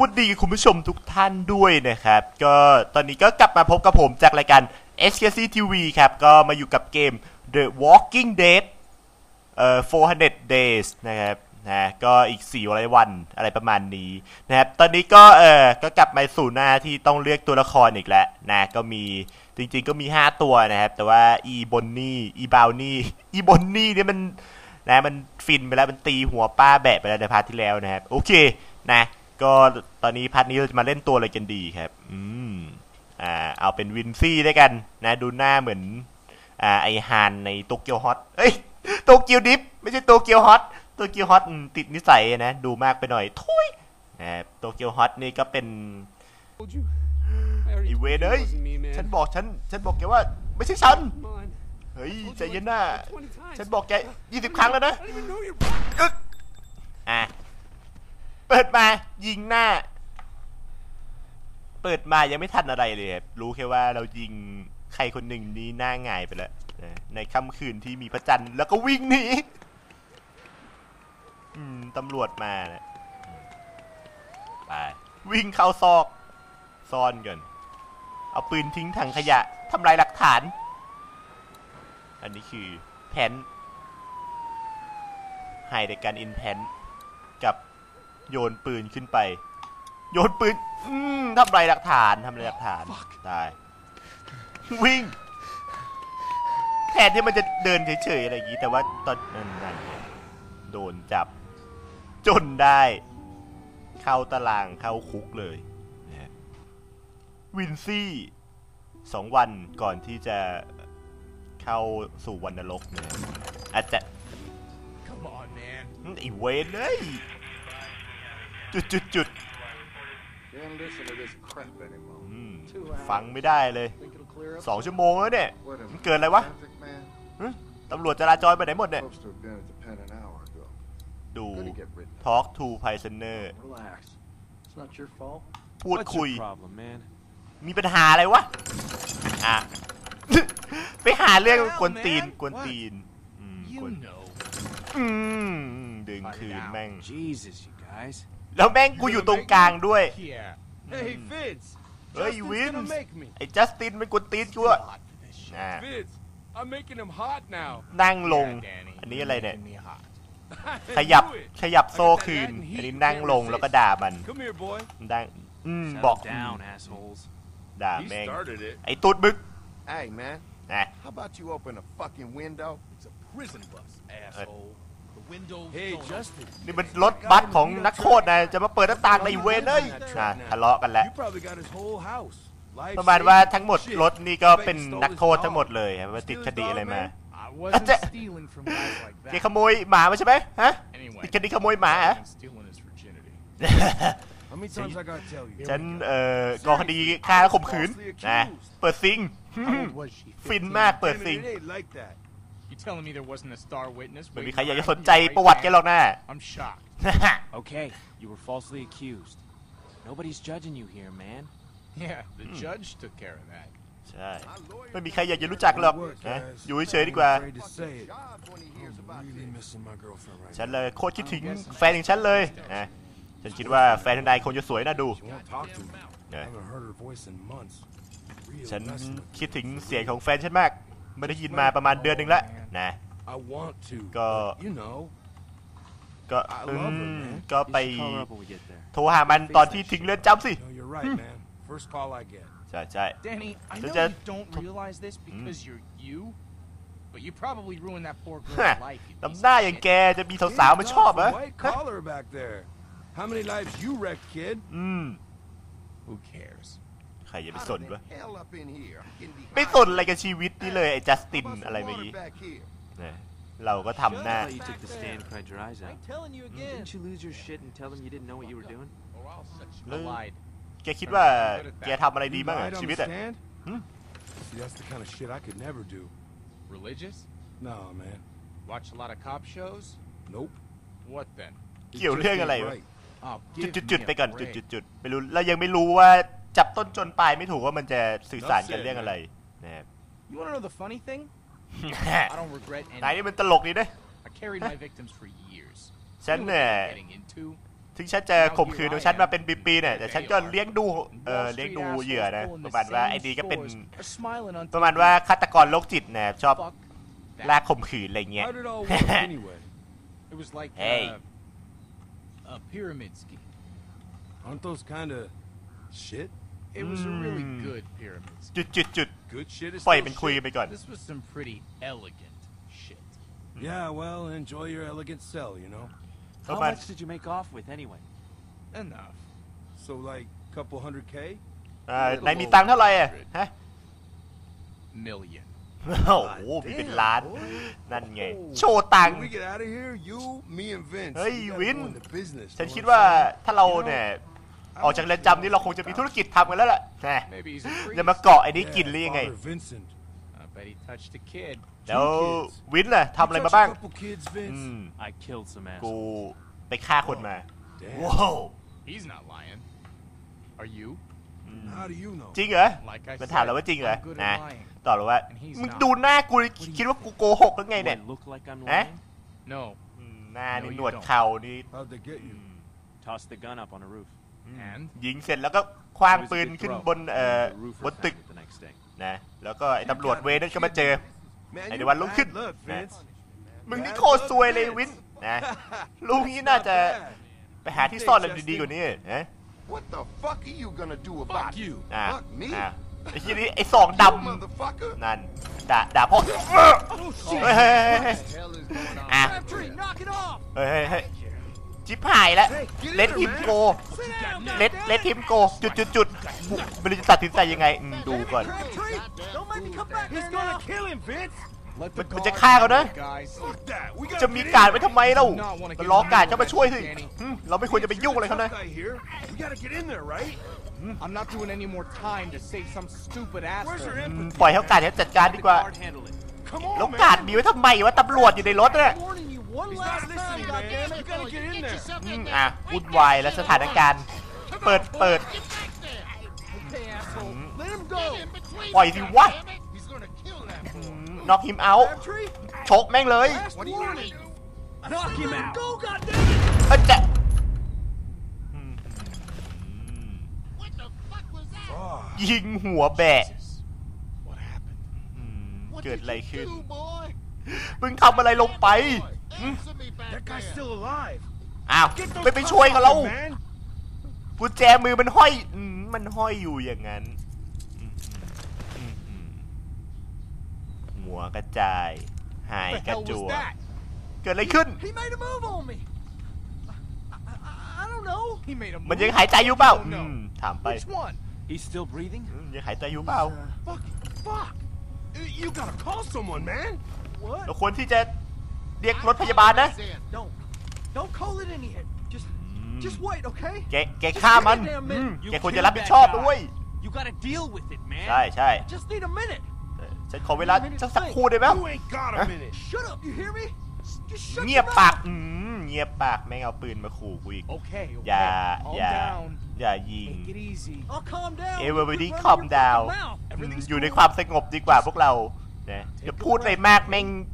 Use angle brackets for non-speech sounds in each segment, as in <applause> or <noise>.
วัสดีคุณผู้ชมทุกท่านด้วยนะครับ ก็ตอนนี้ก็กลับมาพบกับผมจากรายการ SKC TV ครับ ก็มาอยู่กับเกม The Walking Dead เอ่อ400 days นะครับนะก็อีก4ร้อยวันอะไรประมาณนี้นะครับ ตอนนี้ก็เออก็กลับมาสู่หน้าที่ต้องเลือกตัวละครอีกแล้วนะ ก็มีจริงๆก็มี 5 ตัวนะครับ แต่ว่าอีบอนนี่อีบาวนี่อีบอนนี่เนี่ยมันนะมันฟินไปแล้วมันตีหัวป้าแบะไปแล้วในพาร์ทที่แล้วนะครับ โอเคนะ ก็ตอนนี้พาร์ทนี้เราจะมาเล่นตัวอะไรกันดีครับ อืม อ่า เอาเป็นวินซี่ด้วยกัน นะ ดูหน้าเหมือน อ่า ไอฮานในโตเกียวฮอตเอ้ย โตเกียวดิฟ ไม่ใช่โตเกียวฮอต โตเกียวฮอตอืมติดนิสัยนะ ดูมากไปหน่อย ทุยนะครับโตเกียวฮอตนี่ก็เป็น told you. I already ไอ told เว you น it เอ้ย wasn't me, man. ฉันบอกฉัน ฉันบอกแกว่า ไม่ใช่ฉัน Come on. เฮ้ย Told ใจ you เย็น like หน้า20 times. ฉันบอกแกยี่สิบครั้งแล้วนะ I don't even know you're. อึ๊กอะ เปิดมายิงหน้า เปิดมายังไม่ทันอะไรเลยครับรู้แค่ว่าเรายิงใครคนหนึ่งนี้หน้าหงายไปแล้วนะในค่ำคืนที่มีพระจันทร์แล้วก็วิ่งหนีอืมตำรวจมานะไปวิ่งเข้าซอก ซ่อนกันเอาปืนทิ้งถังขยะทำลายหลักฐาน อันนี้คือแผนไฮเดกันอินแพน โยนปืนขึ้นไป โยนปืน อืมทำลายหลักฐานทำลายหลักฐานตายวิ่งแทนที่มันจะเดินเฉยๆอะไรอย่างนี้ แต่ว่าตอนนั้นนั่นเนี่ยโดนจับ จนได้ เข้าตารางเข้าคุกเลยนะฮะวินซี่สองวันก่อนที่จะเข้าสู่วันนรกเนี่ยอาจจะ Come on, man. ไอเวนเลย จุดจุดจุด Can't listen to this crap anymore. อืม Two hours. ฟังไม่ได้เลย Think it'll clear up? สองชั่วโมงแล้วเนี่ย What am มัน I, เกิดอะไรวะ traffic man? ตำรวจจราจรไปไหนหมดเนี่ย Supposed to have been at the pen an hour ago. ดู Gonna get written. up. Talk to Prisoner Relax. It's not your fault. พูด What's คุย your problem, man? มีปัญหาอะไรวะ อะ ไปหาเรื่องกวนตีน man กวนตีน อืมก You วน know. อืม ดึงคืนแม่ง Jesus, you guys. แล้วแม่งกูอยู่ตรงกลางด้วย Yeah. Hey, Vince. Hey, Justin's Vince. gonna make me. ไอ้จัสตินมันกวนตีนกูอะ Hot for this shit. อะ Vince, I'm making him hot now. นั่งลง Yeah, Danny, อันนี้อะไรเนี่ย making me hot. ขยับ I knew it. ขยับโซ่คืน อันนี้นั่งลงแล้วก็ด่ามัน Come here, boy. ดังอืม Settle บอก down, assholes. ด่า He แม่ง started it. ไอ้ตูดมึก Hey, man. นะ How about you open a fucking window? It's a prison bus, asshole. The windows. Hey, don't Justin. นี่มันรถบัสของนักโทษนะจะมาเปิดหน้าต่างในเวนเอ้ยอะทะเลาะกันแล้ว You probably got his whole house. Life ประมาณว่า saving ทั้งหมด shit. รถนี่ก็ You bet เป็น you stole นัก his โทษทั้งหมด dog. เลยมาติด Steal ค his ดี dog, อะไรมา man? I wasn't That's it. stealing from guys like แก that. ขโมยหมามาใช่ไหมฮะ Anyway, ติดคดีขโมยหมาเหรอ Justin's stealing his virginity. How many times I gotta tell you? ฉันเอ่อก่อคดีฆ่าและข่มขืนนะเปิดซิง How old was she? ฟิน 15? มากเปิดซิง It ain't like that. You telling me there wasn't a star witness? ไม่มี waiting ใครอยากจะ around สนใจ your right ประวัติแก hand? หรอกนะ I'm shocked. Okay, you were falsely accused. Nobody's judging you here, man. Yeah, the judge took care of that. ใช่ ไม่มีใครอยากจะรู้จักหรอกนะอยู่เฉยๆดีกว่า Afraid to say it. Really missing my girlfriend right ฉันเลยโคตรคิดถึงแฟนของฉันเลยนะฉันคิดว่าแฟนทนายคงจะสวยน่าดู She won't talk to me. Yeah. Haven't heard her voice in months. Real ฉัน messing with คิดถึงเสียงของแฟนฉันมาก ไม่ได้ยินมาประมาณเดือนหนึ่งแล้วนะ I want to. Go- but, You know. ก็ I อื love her, ม man. ก็ You ไป should call her up when we get there. โทรหามันตอนที่ทิ้งเรือนจำสิ No, you're right, man. First call I get. ใช่ใช่ Danny, I So know just- you don't realize this because you're you, but you probably ruined that poor ฮะ girl's life. you น้ำ piece หน้า of อย่าง shit. แกจะมีสาวๆมาชอบเหรอ White collar back there. How many lives you wrecked, kid? อืม Who cares? ใครจะไปสนวะ hell up in here. ไม่สนอะไรกับชีวิตนี่เลยไอ้จัสตินอะไรเมื่อกี้ back here? นะเราก็ทำหน้า I thought you took the stand and cried your eyes out. telling you Didn't you lose your shit and tell them you didn't know what you were doing? Oh, I'll set you. No. I lied. แกคิดว่าแกทำอะไรดีบ้างอะ Lied on ชี the วิตอะ stand? Hmm? See, that's the kind of shit I could never do. Religious? No, man. Watch a lot of cop shows? Nope. What then? It เกี่ยว just เรื่อง ain't อะไรวะ right. Oh, จุด give จุดจุด me ไป a ก่อนจุด break. จุดจุดไม่รู้เรายังไม่รู้ว่า จับต้นจนปลายไม่ถูกว่ามันจะสื่อสารกันเรื่องอะไรนะครับ You want to know the funny thing? I don't regret นาย any. นี่มันตลกดีนะ I carried my victims for years. ฉัน Knew what เนี่ย they were getting into. ถึงฉันจะข่มขืนของฉันมาเป็นปีๆเนี่ยแต่ฉันก็เลี้ยงดูเออเลี้ยงดูเหยื่อนะประมาณว่าไอ้ดีก็เป็นประมาณว่าฆาตกรโรคจิตนะชอบลากข่มขืนอะไรเงี้ย How'd it all work anyway? It was like Hey. uh, a pyramid scheme. Aren't those kind of shit? It was a really Mm. good pyramid scheme. จุดจุดจุด Good shit is ปล่อย still เป็นคุย shit. ไปก่อน This was some pretty elegant shit. Yeah, well, enjoy your elegant cell, you know. How Come on. much did you make off with anyway? Enough. So like, couple hundred k. อ่านายมีตังค์เท่าไหร่อะฮะ Million. <laughs> โอ้โหมีเป็นล้าน นั่นไง โชว์ตังค์ When we get out of here, you, me, and Vince. Hey, we gotta Vin. go into business. ฉัน know คิด what I'm ว่า saying? ถ้าเราเนี่ย ออกจากเรือนจำนี่เราคงจะมีธุรกิจทำกันแล้วล่ะแหม Maybe he's a priest. อย่ามาเกาะไอ้นี่กินหรือยังไง Father Vincent. I bet he touched a kid. แล้ววินล่ะทำอะไรมาบ้าง You touch a couple kids, อื Vince. ม I killed some กู assholes. ไปฆ่าคนมา Damn. ว้าว He's not lying. Are you? How do you know? จริงเหรอ Like I มัน said, ถามเราว่าจริงเหรอ I'm good นะ at lying. ตอบเลยว่า And he's มึง not. ดูหน้ากูเลยคิดว่ากูโกหกหรือไง Do เนี่ย I look like I'm Eh? lying? No. อืมหน้านี่ No, you หนวด don't. เข่านี่ How'd they get you? Toss the gun up on a roof. And ยิงเสร็จแล้วก็คว้าง It was a ปืน good ขึ้น throw. บนเอ่อ The roof บน was ตึก found the next day. นะแล้วก็ไอ้ตำรวจเวรนั่นก็มาเจอ Man, Hey, you the one look bad good. luck, Nah. Vince. มึงนี่โคตรซวยเลยวินนะลุงนี้น่าจะไปหาที่ซ่อนอะไรดีๆกว่านี้นะ What the fuck are you gonna do about fuck it? you. อ่า Fuck me? อ่าไอ้ที่นี้ไอ้สอง You ด motherfucker? ำนั่นด่าด่าพ่อเฮ้ยเฮ้ยเฮ้ยเฮ้ย What the hell is going on? อะ Crabtree, knock it off! เฮ้ยเฮ้ยเฮ้ยจิบหายแล้วเลดทีมโกเลดเลดทีมโก จุดจุดจุดไม่รู้จะตัดสินใจยังไงอืมดูก่อน Crabtree, don't make me come back He's there gonna now. kill him, Vince. Let มัน the มันจะ guard ฆ่าเขานะ handle it, guys. Fuck that. We gotta จะมี get การ in ไว้ there. ทำไมเล่ามันล้อการเข้ามาช่วยสิอืมเราไม่ควรจะไปยุ่งอะไรเขานะ Tough guy here. We gotta get in there, right? I'm not doing any more time to save some stupid Where's your asshole. อืม empathy? ปล่อยเขาการเขาจัดการ Let ดี the กว่า guard handle it. Come แล้ว on, การ man. มีไว้ทำไมวะตำรวจอยู่ในรถเนี่ย warning you one He's last not listening, time, man. goddammit. You gotta get in there. อืมอะวุ่นวายแล้วสถานการณ์ เปิดเปิด Okay, asshole. Let him go. ปล่อยสิวะ He's gonna kill that boy. น็อกฮิมเอา Crabtree, ชกแม่งเลย last What do you want warning. to do? Knock him Let him out. go, goddammit. เอ้ยจะอืม What the fuck was that? Oh, ยิงหัวแบะ What happened? อืม What เกิด did อะไร you ขึ้น do, boy? มึงทำอะไรลงไป Answer me back that guy's there. still alive. อ้าว Get those ไม่ไป cuffs ช่วยเขา off แล้ว him, man. กุญแจมือมันห้อยอืมมันห้อยอยู่อย่างนั้นอืมอืมอืมหัวกระจาย หาย What ก the ระ hell จั was ว that? เกิดอะไรขึ้น He made a move on me. I, I, I don't know. He made a move. มันยังหายใจอยู่เปล่า I don't อื know. มถามไป Which one? He's still breathing? อืมยังหายใจอยู่เปล่า Fuck. Fuck. Uh, You gotta call someone, man. What? เราควรที่จะ เรียกรถพยาบาลนะ Don't. Don't call it in here. Just, just wait, okay? แกแกฆ่ามันอืม You แกควรจะ killed รับผิด that ชอบ guy. ด้วย You gotta deal with it, man. ใช่ใช่ Just need a minute. เออฉันขอเวลาสักสักครู่ได้ไหม You ain't got a Huh? minute. Shut up. You hear me? Just shut เงียบ your ปาก mouth. อืมเงียบปากแม่งเอาปืนมาขู่กูอีก Okay, อย่า okay. Calm อย่า down. อย่ายิง Take it easy. I'll calm down. Everybody You quit calm running your down fucking mouth. อืม Everything's อยู่ใน cool. ความสงบดีกว่าพวกเรานะจะพูดอะไรมากแม่ง Everybody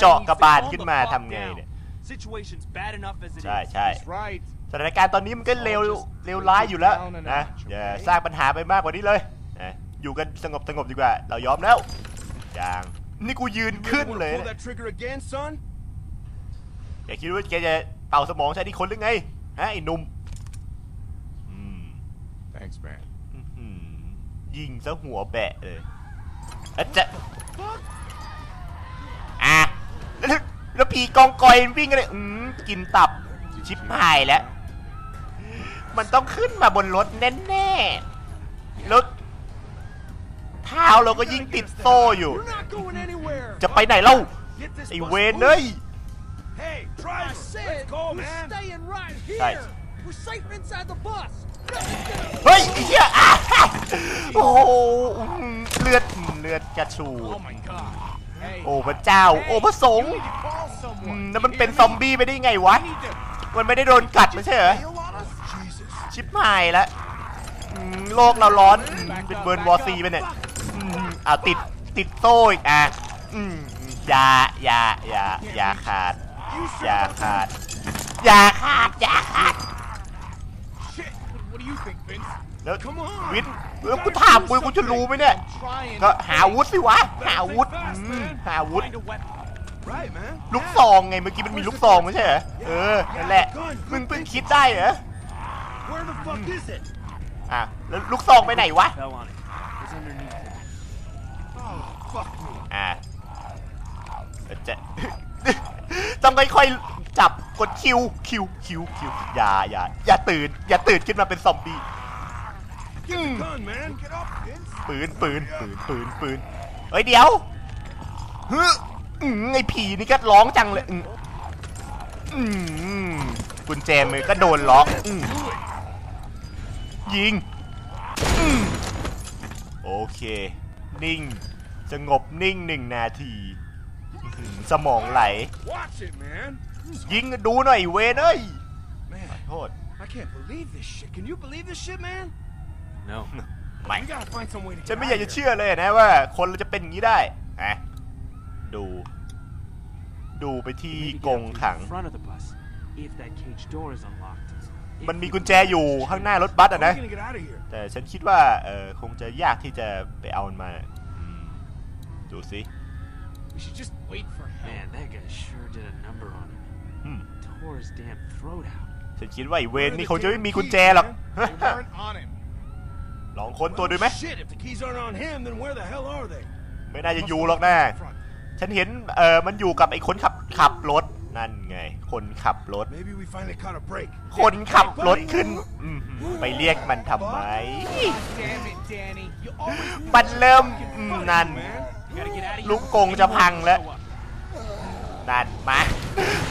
เจาะ needs กระ to บาล calm ขึ้น the มา fuck ทำไง down. เนี่ย Situation's bad enough as it ใช่ is. ใช่ He's right. สถานการณ์ตอนนี้มันก็เลวเลวร้ายอยู่แล้วนะอย่าสร้างปัญหาไปมากกว่านี้เลยนะอยู่กันสงบสงบดีกว่า เรายอมแล้วอย่างนี่กูยืน You ขึ้น really เลย wanna pull นะ that trigger again, son? แกคิดว่าแกจะเป่าสมองใช้ที่คนหรือไงฮะไอ้หนุ่มอืม Thanks, man. อื้อหือยิงซะหัวแบะเลยอะจะอะ แล้วแล้วผีกองกอยวิ่งกันเลยอืมกินตับชิบหายแล้ว มันต้องขึ้นมาบนรถแน่ๆรถเท้าเราก็ยิ่งติดโซ่อยู่ You're not going anywhere. จะไปไหนเล่า Get this ไอ้ bus เวน moving. เอ้ย Hey, I driver, said let's go, we're man. staying right Right. here. We're safe inside the bus. เฮ้ยไอ้เหี้ยอะโอ้โหอื้อหือเลือดเลือดกระชู โอ้พระเจ้า โอ้พระสงฆ์แล้วมันเป็นซอมบี้ไปได้ไงวะ มันไม่ได้โดนกัดไม่ใช่เหรอ ชิบหายแล้วโลกเราร้อน เป็นเบิร์นวอร์ซีไปเนี่ยอ่าติดติดโซ่อีกอะอืมอยาอย่าอย่าอย่าขาด อย่าขาด อย่าขาด อย่าขาดแล้ววินแล้วกูถามกูกูจะรู้ไหมเนี่ย ก็หาวุธสิวะ หาวุธอืมหาวุธลูกซองไงเมื่อกี้มันมีลูกซองไม่ใช่เหรอเออนั่นแหละมึงเพิ่งคิดได้เหรออะแล้วลูกซองไปไหนวะอะจะต้องค่อยๆจับกดคิวคิวคิวคิวอย่าอย่าอย่าตื่น อย่าตื่นขึ้นมาเป็นซอมบี้ Get the gun, man. Get up, Vince. ปืนปืนปืนปืนปืนเฮ้ยเดี๋ยวฮึอืมไอผีนี่ก็ร้องจังเลยอืมอืมกุญแจมือก็โดนล็อกอืมยิงอืมโอเค นิ่งสงบนิ่งหนึ่งนาทีอื้อหือสมองไหล Watch it, man. ยิงดูหน่อยเวนเอ้ย Man, โทษ I can't believe this shit. Can you believe this shit, man? No. ไม่ We gotta find some way to ฉัน get ไม่ out อยากจะ of here. เชื่อเลยนะว่า คนเราจะเป็นอย่างนี้ได้อะดู ดูไปที่ Maybe ก get ง up to ขัง the front of the bus. If that cage door is unlocked. If มันมี we กุญแจอยู่ข้างหน้ารถบัส How อะ are นะ we gonna get out of here? แต่ฉันคิดว่าเออคงจะยากที่จะไปเอามันมาอืมดูสิ We should just wait for help. Man, that guy sure did a number on him. อืม Tore his damn throat out. ฉันคิดว่าไอ้เวนนี่คงจะไม่มีกุญแจหรอก They weren't on him. ลองค้นตัวดูไหม Shit, if the keys aren't on him, then where the hell are they? ไม่น่าจะอยู่หรอกนะ Front. ฉันเห็นเออมันอยู่กับไอ้คนขับขับรถนั่นไง คนขับรถ Maybe we finally caught a break. คนขับรถขึ้นอืมไปเรียกมันทำไม Damn it, Danny. You always มันเริ่มอืมนั่น Man, you gotta get out of ลู here. กกงจะพังแล้ว นั่นมา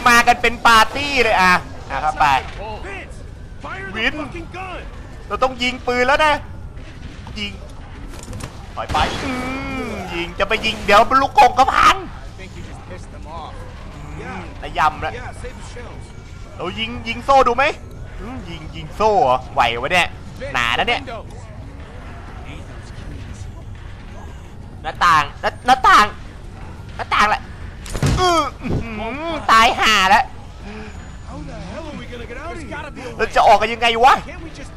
มากันเป็นปาร์ตี้เลยอะอะครับไป Oh, Vince, fire the Vin. fucking gun. เราต้องยิงปืนแล้วนะ ยิงถอยไปอืมยิงจะไปยิงเดี๋ยวลูกกงก็พัง I think you just pissed them off. Yeah, ระยำแล้ว yeah, save the shells. เรายิงยิงโซ่ดูไหมอืมยิงยิงโซ่เหรอไหววะเนี่ย Vince, หนานะเนี่ย windows. Ain't those keys. หน้าต่างหน้าหน้าต่างหน้าต่างแหละอื้ออื้อหือตายห่าแล้ว How the hell are we gonna get out of There's here? gotta be a เรา way. จะออกกันยังไงวะ Can't we just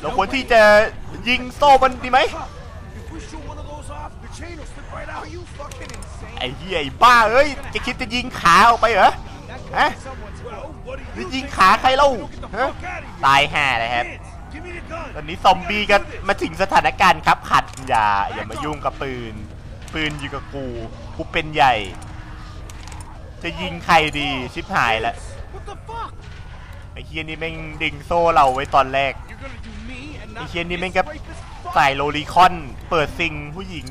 เราควรที่จะยิงโซ่มันดีไหมไอ้เหี้ยไอ้บ้าเอ้ยจะคิดจะยิงขาออกไปเหรอฮะจะยิงขาใครเล่าฮะตายแห่เลยครับตอนนี้ซอมบี้ก็มาถึงสถานการณ์ครับขัดอย่าอย่ามายุ่งกับปืน ปืนอยู่กับกูกูเป็นใหญ่ จะยิงใครดีชิบหายแล้ว ไอ้เฮียนี่แม่งดึงโซ่เราไว้ตอนแรกไอ้เฮียนี่แม่งก็ใส่โลลีคอน เปิดซิงผู้หญิง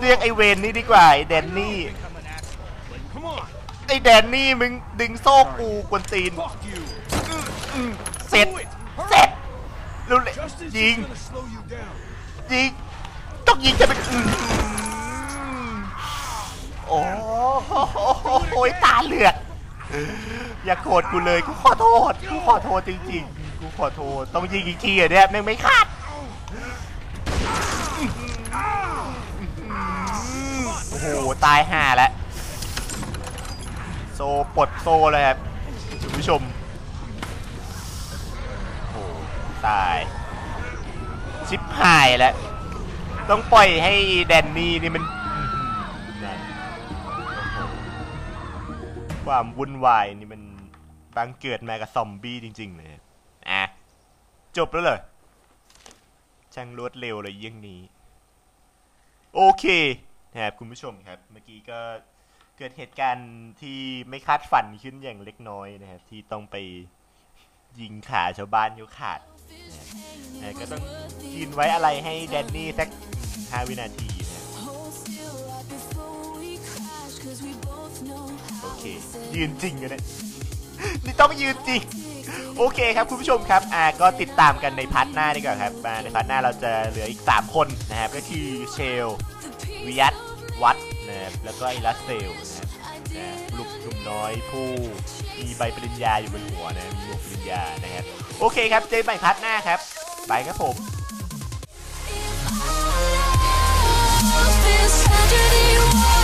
เรียกไอ้เวนนี่ดีกว่าไอ้แดนนี่ไอ้แดนนี่มึงดึงโซ่กูกวนตีนเสร็จเสร็จรู้เลยยิงยิงต้องยิงจะเป็นอื้อโอ้โหตาเหลือก อย่าโกรธกูเลยกูขอโทษกูขอโทษจริงๆกูขอโทษต้องยิงอีกทีอะเนี่ยแม่งไม่คาดโอ้โหตายห่าแล้วโซปลดโซเลยครับคุณผู้ชมโอ้โหตายชิบหายแล้วต้องปล่อยให้แดนนี่นี่มันอื้อหือนั่น ความวุ่นวายนี่มันบังเกิดมากับซอมบี้จริง ๆ เลยอะจบแล้วเหรอช่างรวดเร็วเลยเยี่ยงนี้ โอเคนะครับคุณผู้ชมครับ เมื่อกี้ก็เกิดเหตุการณ์ที่ไม่คาดฝันขึ้นอย่างเล็กน้อยนะครับ ที่ต้องไปยิงขาชาวบ้านยกขาดนะก็ต้องยืนไว้อะไรให้แดนนี่สักห้าวินาทีนะครับ ค ยืนจริงกันนี่ต้องยืนจริง โอเคครับคุณผู้ชมครับ อ่าก็ติดตามกันในพาร์ทหน้าดีกว่าครับในพาร์ทหน้าเราจะเหลืออีก 3 คนนะครับ ก็คือเชลวิยัตวัดนะครับแล้วก็ไอรัสเซลนะครับะลูกหนุ่มน้อยผู้มีใบปริญญาอยู่บนหัวนะมีหมวกปริญญานะครับ โอเคครับ เจอกันใหม่พาร์ทหน้าครับบายครับผม Saturday morning